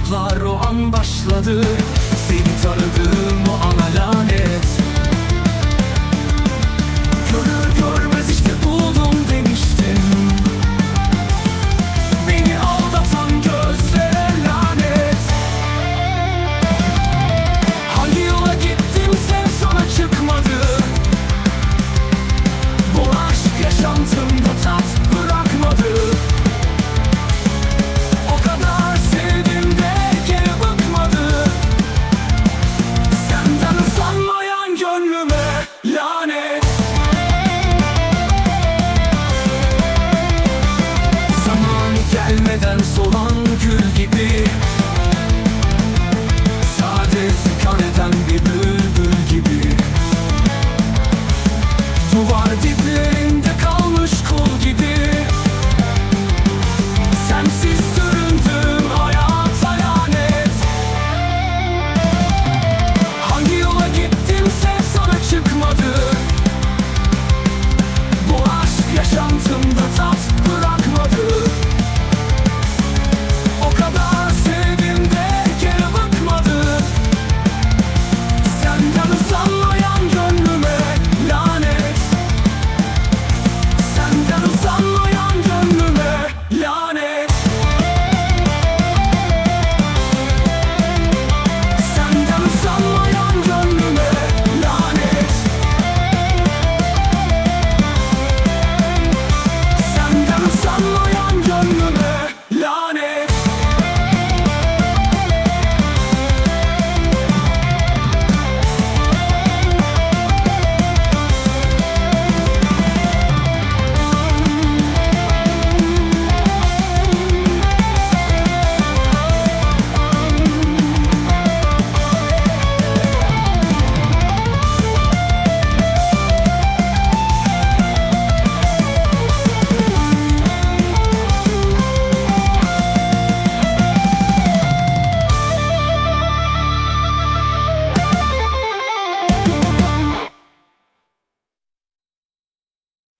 Korkuluklar o an başladı. Seni tanıdığım o ana lanet.